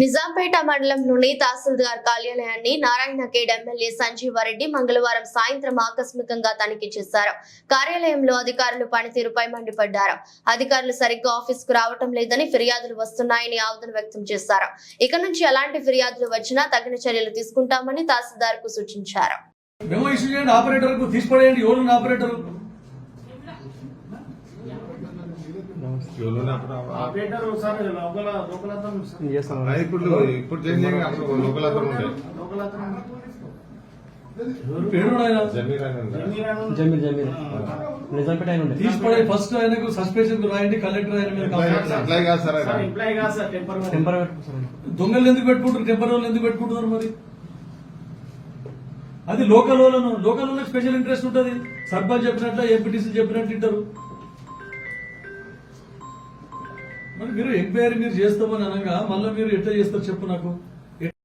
నిజాంపేట మండలంలోని తహసీల్దార్ కార్యాలయాన్ని నారాయణఖేడ్ ఎమ్మెల్యే సంజీవారెడ్డి మంగళవారం సాయంత్రం ఆకస్మికంగా తనిఖీ చేశారు. కార్యాలయంలో అధికారులు పనితీరుపై మండిపడ్డారు. అధికారులు సరిగ్గా ఆఫీస్కు రావటం లేదని ఫిర్యాదులు వస్తున్నాయని ఆవేదన వ్యక్తం చేశారు. ఇక నుంచి ఎలాంటి ఫిర్యాదులు వచ్చినా తగిన చర్యలు తీసుకుంటామని తహసీల్దార్కు సూచించారు ఆపరేటర్? ఆపరేటర్ లోకల్ లోకల్ అతను ఇప్పుడు ఇప్పుడు చేంజ్ అప్పుడు లోకల్ అతను ఉండే లోకల్ అతను జమీర్ జమీర్ నిజాంపేట ఆయన ఫస్ట్ ఆయనకు సస్పెన్షన్ రాయండి కలెక్టర్ ఆయన టెంపర్ దొంగలు ఎందుకు పెట్టుకుంటారు టెంపర్ వాళ్ళు ఎందుకు పెట్టుకుంటున్నారు మరి అది లోకల్ వాళ్ళను లోకల్ వాళ్ళకి స్పెషల్ ఇంట్రెస్ట్ ఉంటుంది. సర్పంచ్ చెప్పినట్లు ఎంపీటీసీ చెప్పినట్టు ఇంటారు మరి మీరు ఎంక్వైరీ మీరు చేస్తామని అనగా మళ్ళీ మీరు ఎట్లా చేస్తారు చెప్పు నాకు?